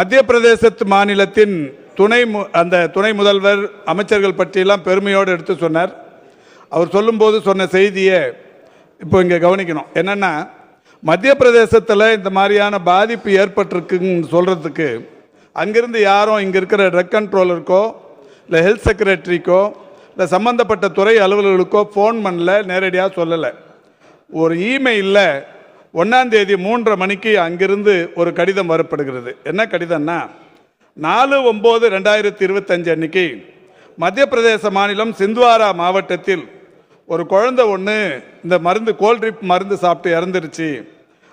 மத்திய பிரதேசத்து மாநிலத்தின் துணை மு- அந்த துணை முதல்வர் அமைச்சர்கள் பற்றியெல்லாம் பெருமையோடு எடுத்து சொன்னார். அவர் சொல்லும்போது சொன்ன செய்தியை இப்போ இங்கே கவனிக்கணும். என்னென்னா மத்திய பிரதேசத்தில் இந்த மாதிரியான பாதிப்பு ஏற்பட்டிருக்குன்னு சொல்கிறதுக்கு அங்கிருந்து யாரும் இங்கே இருக்கிற ட்ரக் கண்ட்ரோலருக்கோ இல்லை ஹெல்த் செக்ரட்டரிக்கோ இல்லை சம்மந்தப்பட்ட துறை அலுவலர்களுக்கோ ஃபோன் பண்ணல நேரடியாக சொல்லலை. ஒரு இமெயிலில் ஒன்றாம் தேதி மூன்றரை மணிக்கு அங்கிருந்து ஒரு கடிதம் வரப்படுகிறது. என்ன கடிதம்னா நாலு ஒம்பது ரெண்டாயிரத்தி இருபத்தஞ்சு அன்னைக்கு மத்திய பிரதேச மாநிலம் சிந்த்வாரா மாவட்டத்தில் ஒரு குழந்தை ஒன்று இந்த மருந்து கோல்ட்ரிப் மருந்து சாப்பிட்டு இறந்துருச்சு.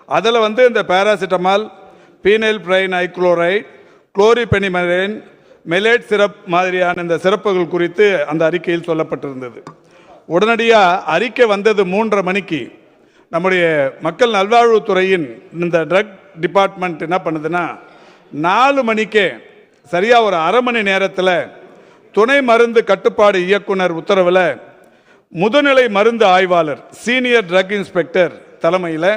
அதில் வந்து இந்த பேராசிட்டமால் பீனைல் பிரைன் ஐக்ளோரைட் குளோரிபெனிமரைன் மெலேட் சிரப் மாதிரியான இந்த சிறப்புகள் குறித்து அந்த அறிக்கையில் சொல்லப்பட்டிருந்தது. உடனடியாக அறிக்கை வந்தது மூன்றரை மணிக்கு. நம்முடைய மக்கள் நல்வாழ்வுத்துறையின் இந்த ட்ரக் டிபார்ட்மெண்ட் என்ன பண்ணுதுன்னா நாலு மணிக்கே சரியாக ஒரு அரை மணி நேரத்தில் துணை மருந்து கட்டுப்பாடு இயக்குனர் உத்தரவில் முதுநிலை மருந்து ஆய்வாளர் சீனியர் ட்ரக் இன்ஸ்பெக்டர் தலைமையில்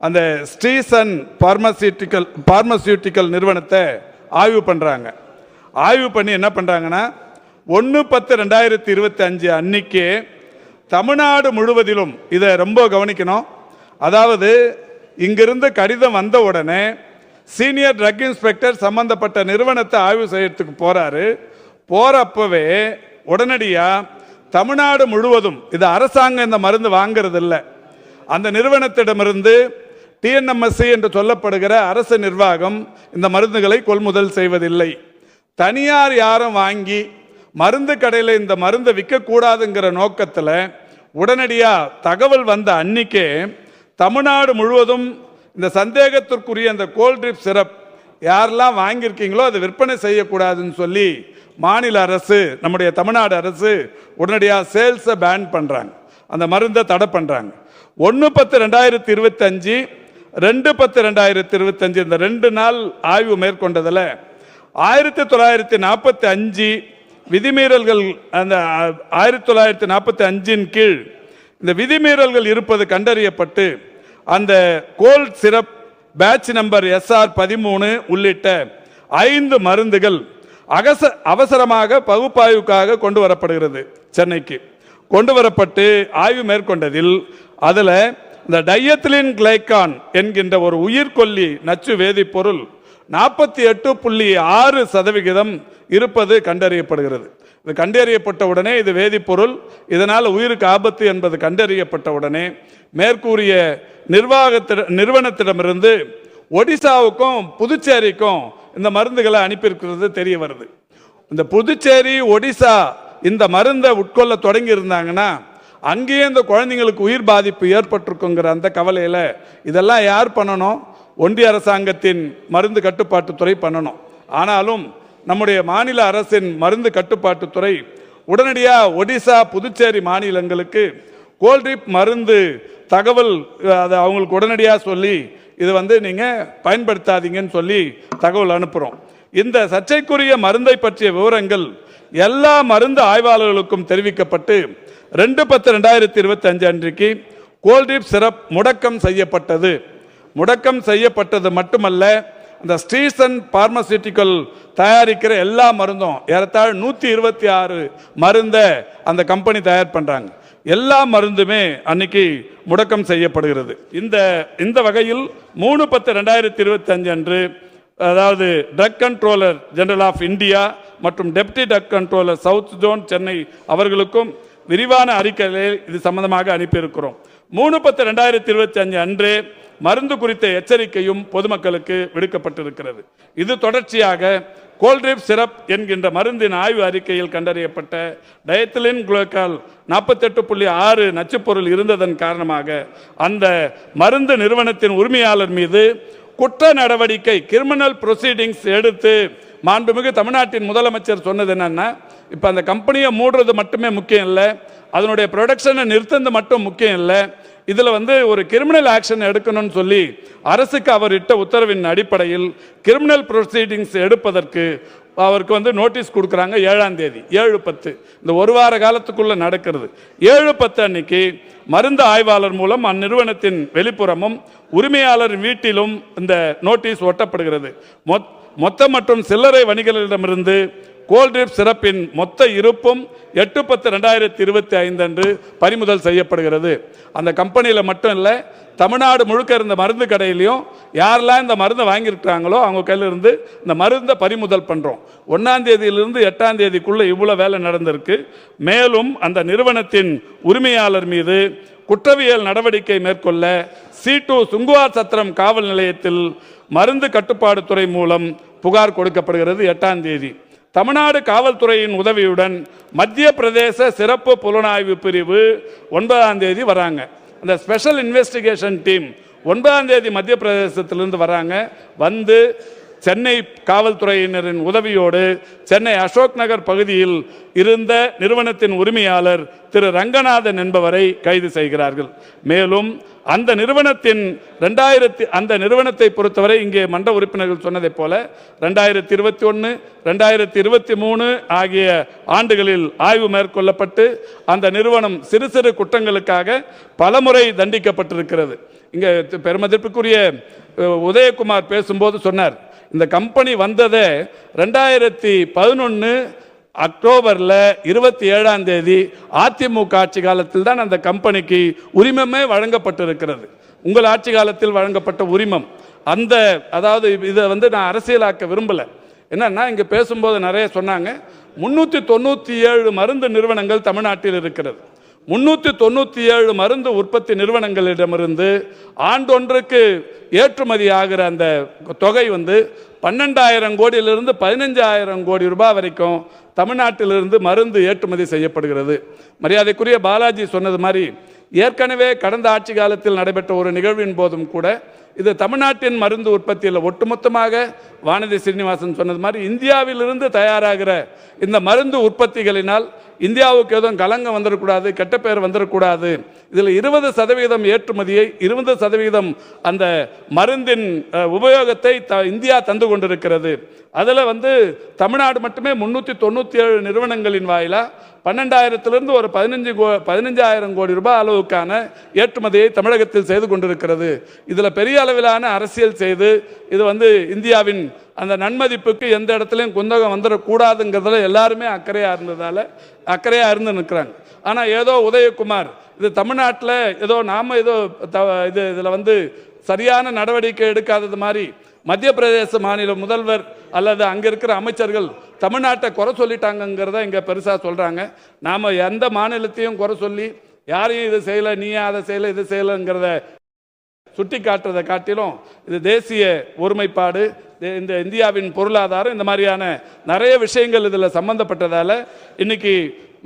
அந்த ஸ்ரீசன் பார்மசியூட்டிக்கல் பார்மசியூட்டிக்கல் நிறுவனத்தை ஆய்வு பண்ணுறாங்க ஆய்வு பண்ணி என்ன பண்ணுறாங்கன்னா ஒன்று பத்து ரெண்டாயிரத்தி இருபத்தி அஞ்சு அன்னைக்கே தமிழ்நாடு முழுவதிலும் இதை ரொம்ப கவனிக்கணும். அதாவது இங்கிருந்து கடிதம் வந்த உடனே சீனியர் ட்ரக் இன்ஸ்பெக்டர் சம்பந்தப்பட்ட நிறுவனத்தை ஆய்வு செய்யறதுக்கு போறாரு. போறப்பவே உடனடியாக தமிழ்நாடு முழுவதும் இது அரசாங்கம் இந்த மருந்து வாங்கிறது இல்லை அந்த நிறுவனத்திடமிருந்து டிஎன்எம்எஸ்சி என்று சொல்லப்படுகிற அரசு நிர்வாகம் இந்த மருந்துகளை கொள்முதல் செய்வதில்லை. தனியார் யாரும் வாங்கி மருந்து கடையில் இந்த மருந்தை விற்கக்கூடாதுங்கிற நோக்கத்தில் உடனடியாக தகவல் வந்த அன்னிக்கே தமிழ்நாடு முழுவதும் இந்த சந்தேகத்திற்குரிய அந்த கோல்ட்ரிப் சிரப் யாரெல்லாம் வாங்கியிருக்கீங்களோ அதை விற்பனை செய்யக்கூடாதுன்னு சொல்லி மாநில அரசு நம்முடைய தமிழ்நாடு அரசு உடனடியாக சேல்ஸை பேன் பண்ணுறாங்க அந்த மருந்தை தடை பண்ணுறாங்க ஒன்று பத்து ரெண்டாயிரத்தி இருபத்தஞ்சு ரெண்டு பத்து ரெண்டாயிரத்தி இருபத்தஞ்சு இந்த ரெண்டு நாள் ஆய்வு மேற்கொண்டதில் ஆயிரத்தி தொள்ளாயிரத்தி நாற்பத்தி அஞ்சு விதிமீறல்கள் அந்த ஆயிரத்தி தொள்ளாயிரத்தி நாற்பத்தி அஞ்சின் கீழ் இந்த விதிமீறல்கள் இருப்பது கண்டறியப்பட்டு அந்த cold syrup batch number SR பதிமூணு உள்ளிட்ட ஐந்து மருந்துகள் அகச அவசரமாக பகுப்பாய்வுக்காக கொண்டு வரப்படுகிறது சென்னைக்கு. கொண்டு வரப்பட்டு ஆய்வு மேற்கொண்டதில் அதில் இந்த டையத்லின் கிளைக்கான் என்கின்ற ஒரு உயிர்கொல்லி நச்சு வேதிப்பொருள் நாற்பத்தி எட்டு புள்ளி ஆறு சதவிகிதம் இருப்பது கண்டறியப்படுகிறது. இது கண்டறியப்பட்ட உடனே இது வேதிப்பொருள். இதனால் உயிருக்கு ஆபத்து என்பது கண்டறியப்பட்ட உடனே மேற்கூறிய நிர்வாகத்திட நிறுவனத்திடமிருந்து ஒடிசாவுக்கும் புதுச்சேரிக்கும் இந்த மருந்துகளை அனுப்பியிருக்கிறது தெரிய வருது. இந்த புதுச்சேரி ஒடிசா இந்த மருந்தை உட்கொள்ள தொடங்கி இருந்தாங்கன்னா அங்கேயே இந்த குழந்தைங்களுக்கு உயிர் பாதிப்பு ஏற்பட்டிருக்குங்கிற அந்த கவலையில் இதெல்லாம் யார் பண்ணணும்? ஒன்றிய அரசாங்கத்தின் மருந்து கட்டுப்பாட்டுத்துறை பண்ணணும். ஆனாலும் நம்முடைய மாநில அரசின் மருந்து கட்டுப்பாட்டுத்துறை உடனடியாக ஒடிசா புதுச்சேரி மாநிலங்களுக்கு கோல்ட்ரிப் மருந்து தகவல் அதை அவங்களுக்கு உடனடியாக சொல்லி இது வந்து நீங்கள் பயன்படுத்தாதீங்கன்னு சொல்லி தகவல் அனுப்புகிறோம் இந்த சர்ச்சைக்குரிய மருந்தை பற்றிய விவரங்கள் எல்லா மருந்து ஆய்வாளர்களுக்கும் தெரிவிக்கப்பட்டு ரெண்டு பத்து ரெண்டாயிரத்தி இருபத்தி அஞ்சு அன்றைக்கு கோல்ட்ரிப் சிறப் முடக்கம் செய்யப்பட்டது. முடக்கம் செய்யப்பட்டது மட்டுமல்ல அந்த ஸ்ரீசன் பார்மசூட்டிக்கல் தயாரிக்கிற எல்லா மருந்தும் ஏறத்தாழ் நூற்றி இருபத்தி ஆறு மருந்தை அந்த கம்பெனி தயார் பண்ணுறாங்க எல்லா மருந்துமே அன்னைக்கு முடக்கம் செய்யப்படுகிறது. இந்த இந்த வகையில் மூணு பத்து ரெண்டாயிரத்தி இருபத்தி அஞ்சு அன்று அதாவது drug controller general of India மற்றும் deputy drug controller south zone Chennai அவர்களுக்கும் விரிவான அறிக்கைகளை இது சம்பந்தமாக அனுப்பியிருக்கிறோம். மூணு பத்து ரெண்டாயிரத்தி இருபத்தி அஞ்சு அன்று மருந்து குறித்த எச்சரிக்கையும் பொதுமக்களுக்கு விடுக்கப்பட்டிருக்கிறது. இது தொடர்ச்சியாக கோல்ட்ரிப் சிரப் என்கின்ற மருந்தின் ஆய்வு அறிக்கையில் கண்டறியப்பட்ட டயத்திலின் குளோக்கால் நாற்பத்தெட்டு புள்ளி ஆறு நச்சுப்பொருள் இருந்ததன் காரணமாக அந்த மருந்து நிறுவனத்தின் உரிமையாளர் மீது குற்ற நடவடிக்கை கிரிமினல் ப்ரொசீடிங்ஸ் எடுத்து மாண்புமிகு தமிழ்நாட்டின் முதலமைச்சர் சொன்னது என்னன்னா இப்போ அந்த கம்பெனியை மூடுறது மட்டுமே முக்கியம் இல்லை அதனுடைய ப்ரொடக்ஷனை நிறுத்துறது மட்டும் முக்கியம் இல்லை இதில் வந்து ஒரு கிரிமினல் ஆக்ஷன் எடுக்கணும்னு சொல்லி அரசுக்கு அவர் இட்ட உத்தரவின் அடிப்படையில் கிரிமினல் ப்ரொசீடிங்ஸ் எடுப்பதற்கு அவருக்கு வந்து நோட்டீஸ் கொடுக்குறாங்க ஏழாம் தேதி ஏழு பத்து. இந்த ஒரு வார காலத்துக்குள்ள நடக்கிறது. ஏழு பத்து அன்னைக்கு மருந்து ஆய்வாளர் மூலம் அந்நிறுவனத்தின் வெளிப்புறமும் உரிமையாளர் வீட்டிலும் இந்த நோட்டீஸ் ஒட்டப்படுகிறது. மொத் மொத்த மற்றும் சில்லறை வணிகர்களிடமிருந்து கோல்ட்ரிப் சிறப்பின் மொத்த இருப்பும் எட்டு பத்து ரெண்டாயிரத்தி இருபத்தி ஐந்து அன்று பறிமுதல் செய்யப்படுகிறது. அந்த கம்பெனியில் மட்டும் இல்லை தமிழ்நாடு முழுக்க இருந்த மருந்து கடையிலையும் யாரெல்லாம் இந்த மருந்தை வாங்கியிருக்கிறாங்களோ அவங்க கையில் இருந்து இந்த மருந்தை பறிமுதல் பண்ணுறோம் ஒன்றாம் தேதியிலிருந்து எட்டாம் தேதிக்குள்ளே இவ்வளோ வேலை நடந்திருக்கு. மேலும் அந்த நிறுவனத்தின் உரிமையாளர் மீது குற்றவியல் நடவடிக்கை மேற்கொள்ள சீட்டு சுங்குவார் சத்திரம் காவல் நிலையத்தில் மருந்து கட்டுப்பாடு துறை மூலம் புகார் கொடுக்கப்படுகிறது எட்டாம் தேதி. தமிழ்நாடு காவல்துறையின் உதவியுடன் மத்திய பிரதேச சிறப்பு புலனாய்வு பிரிவு ஒன்பதாம் தேதி வராங்க. அந்த ஸ்பெஷல் இன்வெஸ்டிகேஷன் டீம் ஒன்பதாம் தேதி மத்திய பிரதேசத்திலிருந்து வராங்க. வந்து சென்னை காவல்துறையினரின் உதவியோடு சென்னை அசோக் நகர் பகுதியில் இருந்த நிறுவனத்தின் உரிமையாளர் திரு ரங்கநாதன் என்பவரை கைது செய்கிறார்கள். மேலும் அந்த நிறுவனத்தின் ரெண்டாயிரத்தி அந்த நிறுவனத்தை பொறுத்தவரை இங்கே மன்ற உறுப்பினர்கள் சொன்னதைப் போல ரெண்டாயிரத்தி இருபத்தி ஒன்று ரெண்டாயிரத்தி இருபத்தி மூணு ஆகிய ஆண்டுகளில் ஆய்வு மேற்கொள்ளப்பட்டு அந்த நிறுவனம் சிறு சிறு குற்றங்களுக்காக பலமுறை தண்டிக்கப்பட்டிருக்கிறது. இங்கே பெருமதிப்புக்குரிய உதயகுமார் பேசும்போது சொன்னார் இந்த கம்பெனி வந்ததை ரெண்டாயிரத்தி பதினொன்று அக்டோபரில் இருபத்தி ஏழாம் தேதி அதிமுக ஆட்சி காலத்தில் தான் அந்த கம்பெனிக்கு உரிமமே வழங்கப்பட்டிருக்கிறது. உங்கள் ஆட்சி காலத்தில் வழங்கப்பட்ட உரிமம். அந்த அதாவது இதை வந்து நான் அரசியலாக்க விரும்பலை. என்னன்னா இங்கே பேசும்போது நிறைய சொன்னாங்க. முன்னூற்றி தொண்ணூற்றி ஏழு மருந்து நிறுவனங்கள் தமிழ்நாட்டில் இருக்கிறது. முன்னூற்றி தொண்ணூற்றி ஏழு மருந்து உற்பத்தி நிறுவனங்களிடமிருந்து ஆண்டொன்றுக்கு ஏற்றுமதி ஆகிற அந்த தொகை வந்து பன்னெண்டாயிரம் கோடியிலிருந்து பதினஞ்சாயிரம் கோடி ரூபாய் வரைக்கும் தமிழ்நாட்டிலிருந்து மருந்து ஏற்றுமதி செய்யப்படுகிறது. மரியாதைக்குரிய பாலாஜி சொன்னது மாதிரி ஏற்கனவே கடந்த ஆட்சி காலத்தில் நடைபெற்ற ஒரு நிகழ்வின் போதும் கூட இது தமிழ்நாட்டின் மருந்து உற்பத்தியில் ஒட்டுமொத்தமாக வானதி சீனிவாசன் சொன்னது மாதிரி இந்தியாவிலிருந்து தயாராகிற இந்த மருந்து உற்பத்திகளினால் இந்தியாவுக்கு எதுவும் கலங்கம் வந்துடக்கூடாது கெட்ட பெயர் வந்துடக்கூடாது இதில் இருபது சதவீதம் ஏற்றுமதியை இருபது சதவீதம் அந்த மருந்தின் உபயோகத்தை த இந்தியா தந்து கொண்டிருக்கிறது. அதில் வந்து தமிழ்நாடு மட்டுமே முந்நூற்றி தொண்ணூற்றி ஏழு நிறுவனங்களின் வாயிலாக பன்னெண்டாயிரத்திலிருந்து ஒரு பதினஞ்சு கோ பதினஞ்சாயிரம் கோடி ரூபாய் அளவுக்கான ஏற்றுமதியை தமிழகத்தில் செய்து கொண்டிருக்கிறது. இதில் பெரிய அளவிலான அரசியல் செய்து இது வந்து இந்தியாவின் அந்த நன்மதிப்புக்கு எந்த இடத்துலையும் குந்தகம் வந்துடக்கூடாதுங்கிறதுல எல்லாருமே அக்கறையாக இருந்ததால் அக்கறையாக இருந்து நிற்கிறாங்க ஆனால் ஏதோ உதயகுமார் இது தமிழ்நாட்டில் ஏதோ நாம் ஏதோ த இது இதில் வந்து சரியான நடவடிக்கை எடுக்காதது மாதிரி மத்திய பிரதேச மாநில முதல்வர் அல்லது அங்கே இருக்கிற அமைச்சர்கள் தமிழ்நாட்டை குறை சொல்லிட்டாங்கங்கிறத இங்கே பெருசாக சொல்கிறாங்க நாம் எந்த மாநிலத்தையும் குறை சொல்லி யாரையும் இது செய்யலை நீ அதை செய்யலை இது செய்யலைங்கிறத சுட்டி காட்டுறதை காட்டிலும் இது தேசிய ஒருமைப்பாடு தே- இந்த இந்தியாவின் பொருளாதாரம் இந்த மாதிரியான நிறைய விஷயங்கள் இதில் சம்மந்தப்பட்டதால் இன்னைக்கு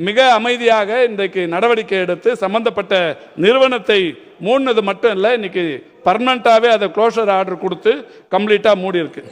மிக அமைதியாக இன்றைக்கு நடவடிக்கை எடுத்து சம்பந்தப்பட்ட நிறுவனத்தை மூடினது மட்டும் இல்லை இன்னைக்கு பர்மனண்ட்டாகவே அதை க்ளோஷர் ஆர்டர் கொடுத்து கம்ப்ளீட்டாக மூடி இருக்கு